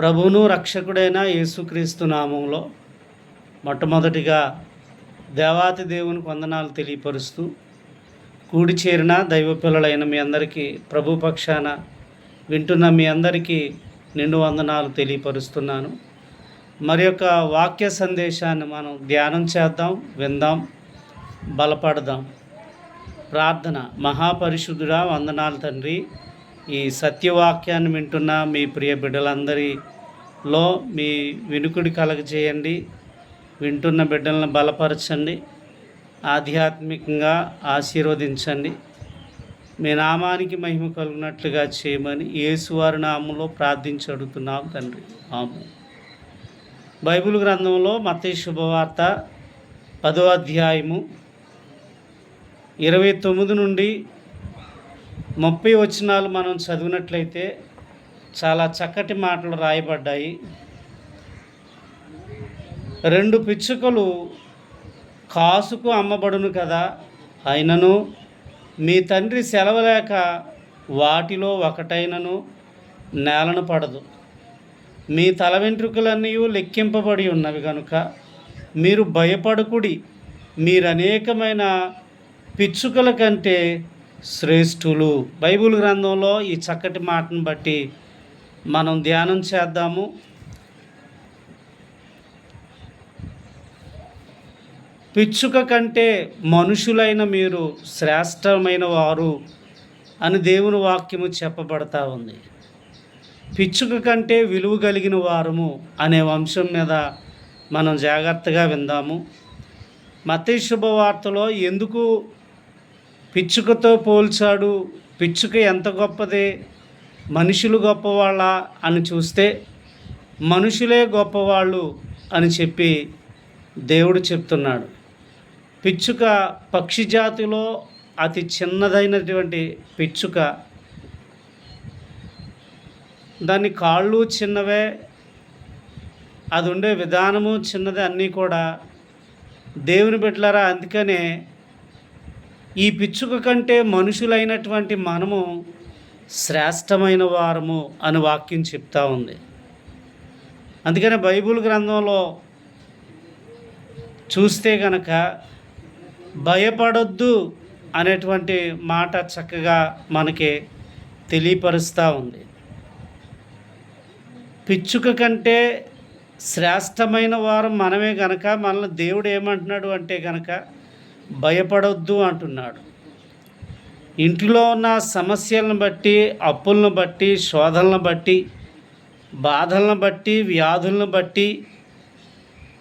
ప్రభువును రక్షకుడైన యేసుక్రీస్తు నామంలో మొట్టమొదటిగా దేవాతి దేవునికి వందనాలు తెలియపరుస్తూ కూడి చేరిన దైవ పిల్లలైన మీ అందరికీ ప్రభు పక్షాన వింటున్న మీ అందరికీ నిండు వందనాలు తెలియపరుస్తున్నాను. మరి యొక్క వాక్య సందేశాన్ని మనం ధ్యానం చేద్దాం విందాం బలపడదాం. ప్రార్థన. మహాపరిశుద్ధుడా వందనాలు తండ్రి. ఈ సత్యవాక్యాన్ని వింటున్న మీ ప్రియ బిడ్డలందరిలో మీ వినుకుడి కలగజేయండి. వింటున్న బిడ్డలను బలపరచండి. ఆధ్యాత్మికంగా ఆశీర్వదించండి. మీ నామానికి మహిమ కలుగునట్లుగా చేయమని యేసువారి నామంలో ప్రార్థించి అడుగుతున్నాం తండ్రి. ఆమె బైబిల్ గ్రంథంలో మత శుభవార్త పదో అధ్యాయము ఇరవై తొమ్మిది నుండి ముప్పై వచనాలు మనం చదివినట్లయితే చాలా చక్కటి మాటలు రాయబడ్డాయి. రెండు పిచ్చుకలు కాసుకు అమ్మబడును కదా. అయినను మీ తండ్రి సెలవలేక వాటిలో ఒకటైనను నేలను పడదు. మీ తల వెంట్రుకలన్నీ లెక్కింపబడి ఉన్నవి కనుక మీరు భయపడకుడి. మీరు అనేకమైన పిచ్చుకల కంటే శ్రేష్ఠులు. బైబిల్ గ్రంథంలో ఈ చక్కటి మాటను బట్టి మనం ధ్యానం చేద్దాము. పిచ్చుక కంటే మనుషులైన మీరు శ్రేష్టమైన వారు అని దేవుని వాక్యము చెప్పబడతా ఉంది. పిచ్చుక కంటే విలువ కలిగిన వారము అనే వంశం మీద మనం జాగ్రత్తగా విందాము. మత శుభవార్తలో ఎందుకు పిచ్చుకతో పోల్చాడు పిచ్చుక ఎంత గొప్పది మనుషులు గొప్పవాళ్ళ అని చూస్తే మనుషులే గొప్పవాళ్ళు అని చెప్పి దేవుడు చెప్తున్నాడు. పిచ్చుక పక్షి జాతిలో అతి చిన్నదైనటువంటి పిచ్చుక. దాని కాళ్ళు చిన్నవే అది ఉండే విధానము చిన్నది అన్నీ కూడా దేవుని బిడ్డలారా అందుకనే ఈ పిచ్చుక కంటే మనుషులైనటువంటి మనము శ్రేష్టమైన వారము అని వాక్యం చెప్తా ఉంది. అందుకనే బైబిల్ గ్రంథంలో చూస్తే గనక భయపడొద్దు అనేటువంటి మాట చక్కగా మనకి తెలియపరుస్తూ ఉంది. పిచ్చుక కంటే శ్రేష్టమైన వారం మనమే గనక మనల్ని దేవుడు ఏమంటున్నాడు అంటే గనక భయపడొద్దు అంటున్నాడు. ఇంట్లో ఉన్న సమస్యలను బట్టి అప్పులను బట్టి శోధనలను బట్టి బాధలను బట్టి వ్యాధులను బట్టి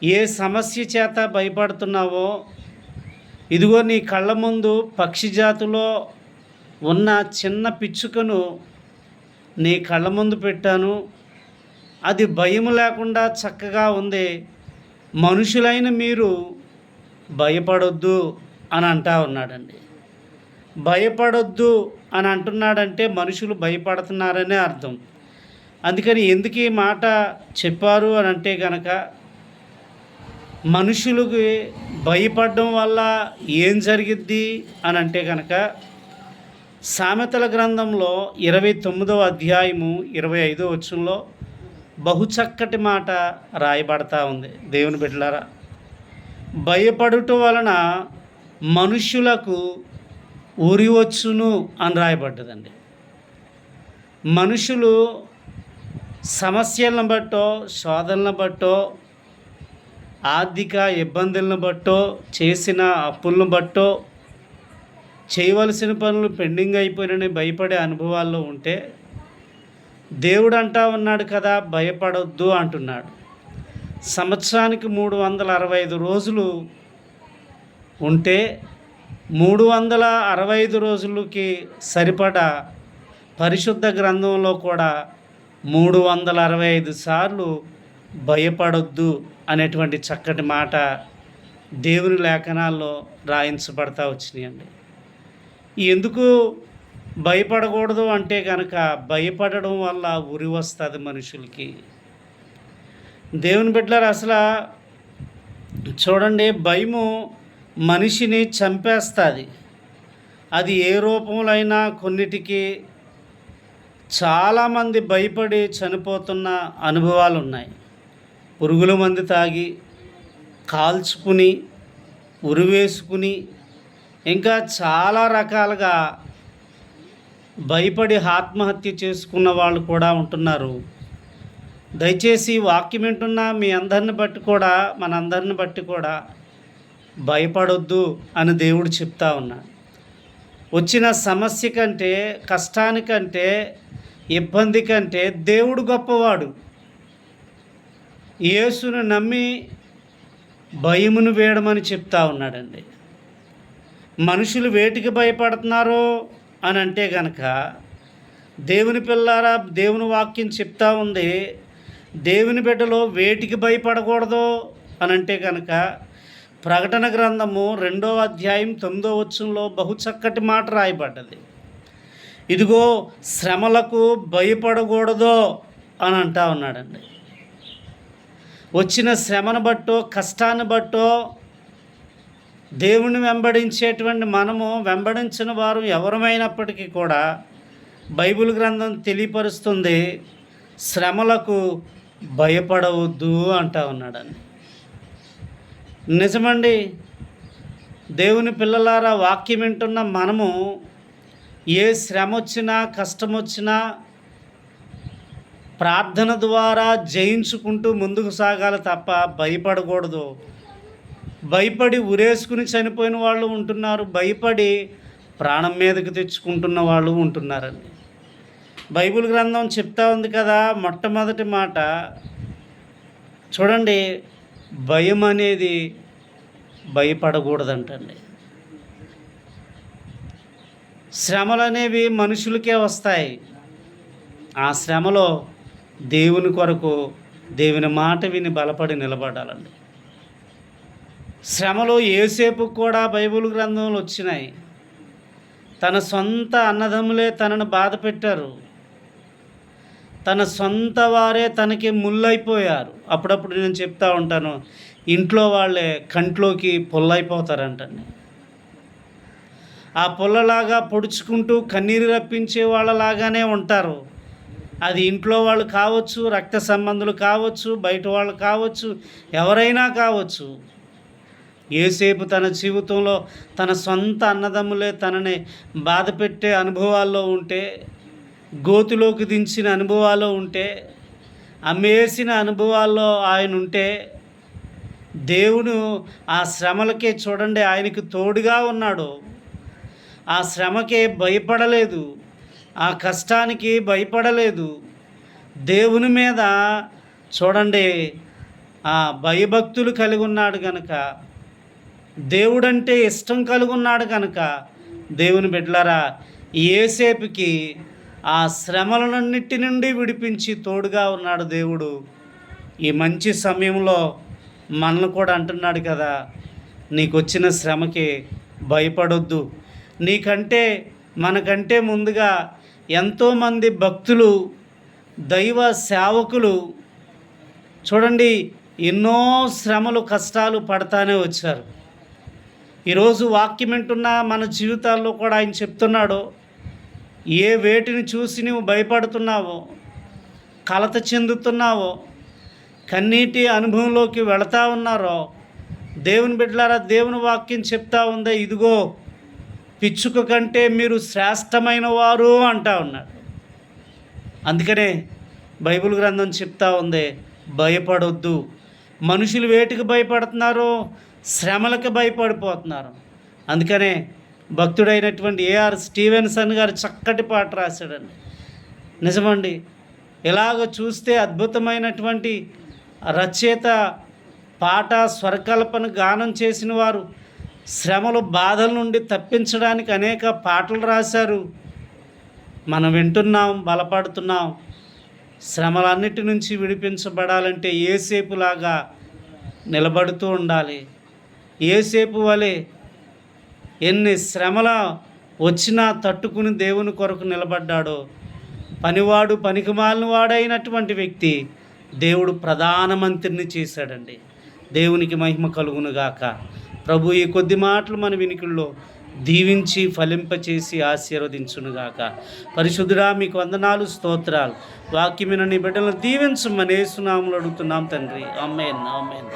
ఏ సమస్య చేత భయపడుతున్నావో ఇదిగో నీ కళ్ళ ముందు పక్షి జాతిలో ఉన్న చిన్న పిచ్చుకను నీ కళ్ళ ముందు పెట్టాను. అది భయం లేకుండా చక్కగా ఉంది. మనుషులైన మీరు భయపడొద్దు అని అంటా ఉన్నాడండి. భయపడొద్దు అని అంటున్నాడంటే మనుషులు భయపడుతున్నారనే అర్థం. అందుకని ఎందుకు ఈ మాట చెప్పారు అని అంటే కనుక మనుషులకి భయపడడం వల్ల ఏం జరిగిద్ది అని అంటే కనుక సామెతల గ్రంథంలో ఇరవై తొమ్మిదవ అధ్యాయము ఇరవై ఐదో వచ్చంలో బహుచక్కటి మాట రాయబడతా ఉంది. దేవుని బిడ్డలారా భయపడుట వలన మనుష్యులకు ఉరి వచ్చును అని రాయబడ్డదండి. మనుషులు సమస్యలను బట్టో శోధనలను బట్టో ఆర్థిక ఇబ్బందులను బట్టో చేసిన అప్పులను బట్టో చేయవలసిన పనులు పెండింగ్ అయిపోయినని భయపడే అనుభవాల్లో ఉంటే దేవుడు అంటా ఉన్నాడు కదా భయపడొద్దు అంటున్నాడు. సంవత్సరానికి మూడు వందల అరవై ఐదు రోజులు ఉంటే మూడు వందల అరవై ఐదు రోజులకి సరిపడా పరిశుద్ధ గ్రంథంలో కూడా మూడు వందల అరవై ఐదు సార్లు భయపడొద్దు అనేటువంటి చక్కటి మాట దేవుని లేఖనాల్లో రాయించబడతా వచ్చినాయండి. ఎందుకు భయపడకూడదు అంటే కనుక భయపడడం వల్ల ఉరి వస్తుంది మనుషులకి. దేవుని బిడ్డలారు అసలు చూడండి భయము మనిషిని చంపేస్తుంది. అది ఏ రూపంలో అయినా కొన్నిటికి చాలామంది భయపడి చనిపోతున్న అనుభవాలు ఉన్నాయి పురుగుల మంది తాగి కాల్చుకుని ఉరివేసుకుని ఇంకా చాలా రకాలుగా భయపడి ఆత్మహత్య చేసుకున్న వాళ్ళు కూడా ఉంటున్నారు. దయచేసి వాక్యం వింటున్న మీ అందరిని బట్టి కూడా మనందరిని బట్టి కూడా భయపడొద్దు అని దేవుడు చెప్తా ఉన్నాడు. వచ్చిన సమస్య కంటే కష్టానికంటే ఇబ్బంది కంటే దేవుడు గొప్పవాడు. యేసును నమ్మి భయమును వేయడమని చెప్తా ఉన్నాడండి. మనుషులు వేటికి భయపడుతున్నారో అని అంటే గనక దేవుని పిల్లారా దేవుని వాక్యం చెప్తా ఉంది దేవుని బిడ్డలో వేటికి భయపడకూడదు అని అంటే కనుక ప్రకటన గ్రంథము రెండో అధ్యాయం తొమ్మిదో వచ్చంలో బహు చక్కటి మాట రాయబడ్డది. ఇదిగో శ్రమలకు భయపడకూడదో అని అంటా ఉన్నాడండి. వచ్చిన శ్రమను బట్టో కష్టాన్ని బట్టో దేవుని వెంబడించేటువంటి మనము వెంబడించిన వారు ఎవరమైనప్పటికీ కూడా బైబిల్ గ్రంథం తెలియపరుస్తుంది శ్రమలకు భయపడవద్దు అంటా ఉన్నాడని. నిజమండి దేవుని పిల్లలారా వాక్యం వింటున్న మనము ఏ శ్రమ వచ్చినా కష్టం వచ్చినా ప్రార్థన ద్వారా జయించుకుంటూ ముందుకు సాగాలి తప్ప భయపడకూడదు. భయపడి ఉరేసుకుని చనిపోయిన వాళ్ళు ఉంటున్నారు భయపడి ప్రాణం మీదకి తెచ్చుకుంటున్న వాళ్ళు ఉంటున్నారండి. బైబిల్ గ్రంథం చెప్తా ఉంది కదా మొట్టమొదటి మాట. చూడండి భయం అనేది భయపడకూడదంటండి. శ్రమలు అనేవి మనుషులకే వస్తాయి. ఆ శ్రమలో దేవుని కొరకు దేవుని మాట విని బలపడి నిలబడాలండి. శ్రమలో ఏసేపు కూడా బైబిల్ గ్రంథంలో వచ్చినాయి. తన సొంత అన్నదమ్ములే తనను బాధ పెట్టారు తన సొంత వారే తనకి ముళ్ళైపోయారు. అప్పుడప్పుడు నేను చెప్తా ఉంటాను ఇంట్లో వాళ్ళే కంట్లోకి పొల్లైపోతారంటండి. ఆ పొల్లలాగా పొడుచుకుంటూ కన్నీరు రప్పించే వాళ్ళలాగానే ఉంటారు. అది ఇంట్లో వాళ్ళు కావచ్చు రక్త సంబంధులు కావచ్చు బయట వాళ్ళు కావచ్చు ఎవరైనా కావచ్చు. ఏసేపు తన జీవితంలో తన సొంత అన్నదమ్ములే తనని బాధపెట్టే అనుభవాల్లో ఉంటే గోతులోకి దించిన అనుభవాలు ఉంటే అమ్మేసిన అనుభవాల్లో ఆయన ఉంటే దేవుడు ఆ శ్రమలకే చూడండి ఆయనకు తోడుగా ఉన్నాడు. ఆ శ్రమకే భయపడలేదు. ఆ కష్టానికి భయపడలేదు. దేవుని మీద చూడండి ఆ భయభక్తులు కలిగి ఉన్నాడు కనుక దేవుడంటే ఇష్టం కలిగి ఉన్నాడు కనుక దేవుని బిడ్డలారా ఏసేపుకి ఆ శ్రమలన్నిటి నుండి విడిపించి తోడుగా ఉన్నాడు దేవుడు. ఈ మంచి సమయంలో మనల్ని కూడా అంటున్నాడు కదా నీకు వచ్చిన శ్రమకి భయపడొద్దు. నీకంటే మనకంటే ముందుగా ఎంతోమంది భక్తులు దైవ సేవకులు చూడండి ఎన్నో శ్రమలు కష్టాలు పడతానే వచ్చారు. ఈరోజు వాక్యం వింటున్న మన జీవితాల్లో కూడా ఆయన చెప్తున్నాడు ఏ వేటిని చూసి నువ్వు భయపడుతున్నావో కలత చెందుతున్నావో కన్నీటి అనుభవంలోకి వెళతా ఉన్నారో దేవుని బిడ్డలారా దేవుని వాక్యం చెప్తా ఉందా. ఇదిగో పిచ్చుక కంటే మీరు శ్రేష్టమైన వారు అంటా ఉన్నాడు. అందుకనే బైబిల్ గ్రంథం చెప్తా ఉంది భయపడొద్దు. మనుషులు వేటికి భయపడుతున్నారో శ్రమలకు భయపడిపోతున్నారు. అందుకనే భక్తుడైనటువంటి ఏఆర్ స్టీవెన్సన్ గారు చక్కటి పాట రాశాడండి. నిజమండి ఇలాగ చూస్తే అద్భుతమైనటువంటి రచయిత పాట స్వరకల్పన గానం చేసిన వారు శ్రమలు బాధల నుండి తప్పించడానికి అనేక పాటలు రాశారు. మనం వింటున్నాం బలపడుతున్నాం. శ్రమలన్నిటి నుంచి విడిపించబడాలంటే ఏసేపులాగా నిలబడుతూ ఉండాలి. ఏసేపు వలె ఎన్ని శ్రమల వచ్చినా తట్టుకుని దేవుని కొరకు నిలబడ్డాడో పనివాడు పనికిమాలిన వాడైనటువంటి వ్యక్తి దేవుడు ప్రధానమంత్రిని చేశాడండి. దేవునికి మహిమ కలుగునుగాక ప్రభు ఈ కొద్ది మాటలు మన వినికిల్లో దీవించి ఫలింపచేసి ఆశీర్వదించునుగాక పరిశుద్ధుడా మీకు వందనాలు స్తోత్రాలు. వాక్యమైన నీ బిడ్డలను దీవించమని ఏసునాములు అడుగుతున్నాం తండ్రి. అమ్మేన్ అమ్మేన్